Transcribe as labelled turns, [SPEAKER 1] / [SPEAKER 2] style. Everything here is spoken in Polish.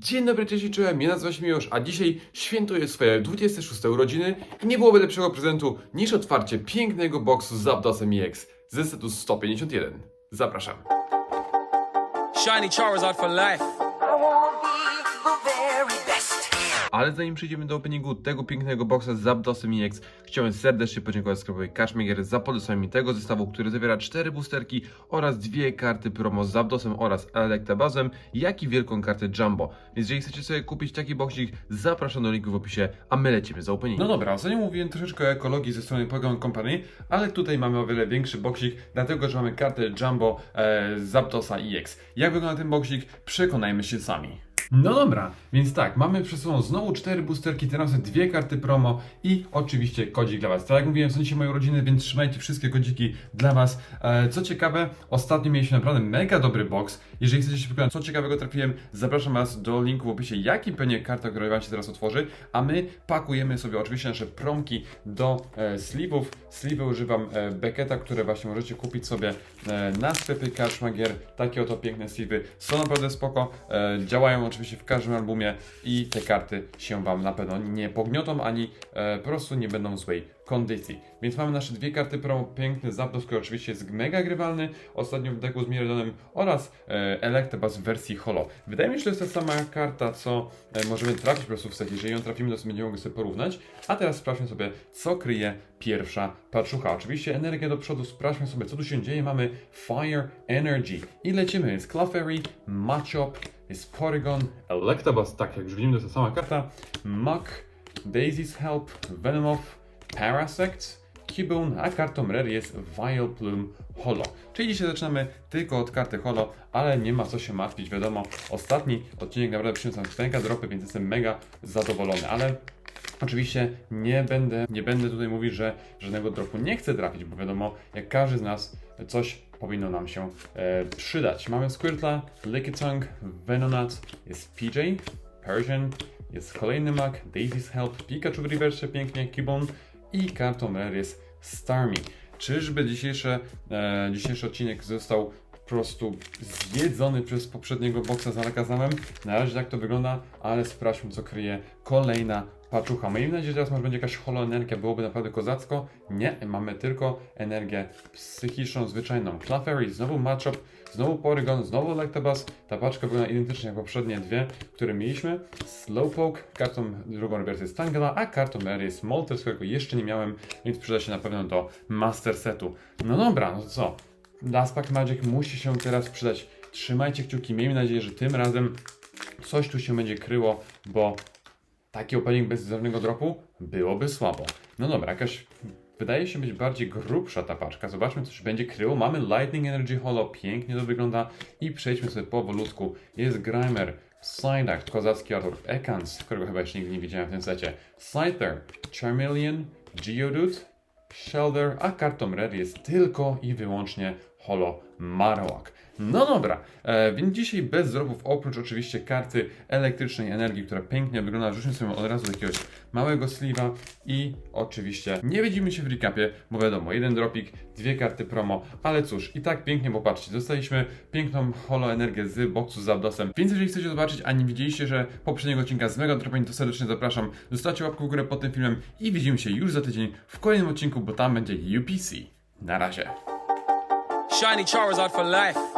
[SPEAKER 1] Dzień dobry, cześć i ja nazywam się Miłosz, a dzisiaj świętuję swoje 26 urodziny i nie byłoby lepszego prezentu niż otwarcie pięknego boksu z Zapdosem EX ze setu 151. Zapraszam.
[SPEAKER 2] Shiny Charizard for life.
[SPEAKER 1] Ale zanim przejdziemy do openingu tego pięknego boksa z Zapdosem EX, chciałem serdecznie podziękować sklepowi Cashmaker za podesłanie mi tego zestawu, który zawiera 4 boosterki oraz dwie karty promo z Zapdosem oraz Electabazem, jak i wielką kartę Jumbo. Więc jeżeli chcecie sobie kupić taki boksik, zapraszam do linku w opisie, a my lecimy za opening. No dobra, ostatnio mówiłem troszeczkę o ekologii ze strony Pokémon Company, ale tutaj mamy o wiele większy boksik, dlatego że mamy kartę Jumbo e, Zapdosa EX. Jak wygląda ten boksik? Przekonajmy się sami. No dobra, więc tak, mamy przed sobą znowu cztery boosterki, teraz dwie karty promo i oczywiście kodzik dla Was. Tak jak mówiłem, są dzisiaj moje urodziny, więc trzymajcie wszystkie kodziki dla Was. E, co ciekawe, ostatnio mieliśmy naprawdę mega dobry box. Jeżeli chcecie się przekonać, co ciekawego trafiłem, zapraszam Was do linku w opisie, jaki pewnie karta, która Wam się teraz otworzy, a my pakujemy sobie oczywiście nasze promki do e, sleeve'ów. Sleeve używam e, Becketa, które właśnie możecie kupić sobie e, na sklepie Karczmagier. Takie oto piękne sleeve'y są naprawdę spoko, e, działają oczywiście w każdym albumie i te karty się Wam na pewno nie pogniotą, ani e, po prostu nie będą w złej kondycji. Więc mamy nasze dwie karty promo, piękny Zapdos, który oczywiście jest mega grywalny, ostatnio w deku z Miradonem oraz e, Electabuzz w wersji holo. Wydaje mi się, że to jest ta sama karta, co e, możemy trafić po prostu w set. Jeżeli ją trafimy, to będziemy mogli sobie porównać. A teraz sprawdźmy sobie, co kryje pierwsza paczucha. Oczywiście energię do przodu, sprawdźmy sobie, co tu się dzieje. Mamy Fire Energy i lecimy. Jest Clefairy, Machop, jest Porygon, Electabuzz, tak jak już widzimy, to jest ta sama karta, Muk, Daisy's Help, Venomoth, Parasect, Kibune, a kartą rare jest Vileplume Holo. Czyli dzisiaj zaczynamy tylko od karty Holo, ale nie ma co się martwić, wiadomo, ostatni odcinek naprawdę przyniósł nam mega dropy, więc jestem mega zadowolony, ale Oczywiście nie będę, nie będę tutaj mówić, że żadnego dropu nie chcę trafić, bo wiadomo, jak każdy z nas, coś powinno nam się e, przydać. Mamy Squirtla, Lickitung, Venonat, jest PJ, Persian, jest kolejny Mac, Daisy's Help, Pikachu w reverse pięknie, Kibon i kartą rare jest Starmie. Czyżby dzisiejsze, e, dzisiejszy odcinek został prostu zjedzony przez poprzedniego boksa z Alakazamem? Na razie tak to wygląda, ale sprawdźmy co kryje kolejna paczucha. Miejmy nadzieję, że teraz może będzie jakaś holoenergia, byłoby naprawdę kozacko. Nie, mamy tylko energię psychiczną, zwyczajną. Clefairy, znowu Machop, znowu Porygon, znowu Electabuzz. Ta paczka wygląda identycznie jak poprzednie dwie, które mieliśmy. Slowpoke, kartą drugą wersję jest Tangela, a kartą R jest Moltres, którego jeszcze nie miałem, więc przyda się na pewno do Master Setu. No dobra, no co? Last Pack Magic musi się teraz przydać. Trzymajcie kciuki, miejmy nadzieję, że tym razem coś tu się będzie kryło, bo taki opening bez żadnego dropu byłoby słabo. No dobra, jakaś wydaje się być bardziej grubsza ta paczka. Zobaczmy, co się będzie kryło. Mamy Lightning Energy Holo, pięknie to wygląda. I przejdźmy sobie powolutku. Jest Grimer, Psyduck, kozacki Arthur, Ekans, którego chyba jeszcze nigdy nie widziałem w tym secie, Scyther, Charmeleon, Geodude, Shelder, a kartą Red jest tylko i wyłącznie Holo Marowak. No dobra, e, więc dzisiaj bez dropów, oprócz oczywiście karty elektrycznej energii, która pięknie wygląda, rzućmy sobie od razu do jakiegoś małego sliwa i oczywiście nie widzimy się w recapie, bo wiadomo, jeden dropik, dwie karty promo, ale cóż, i tak pięknie, bo patrzcie, dostaliśmy piękną holo energię z boxu z Abdosem, więc jeżeli chcecie zobaczyć, a nie widzieliście, że poprzedniego odcinka z Mega Dropem, to serdecznie zapraszam, zostawcie łapkę w górę pod tym filmem i widzimy się już za tydzień w kolejnym odcinku, bo tam będzie UPC. Na razie.
[SPEAKER 2] Shiny Charizard for life.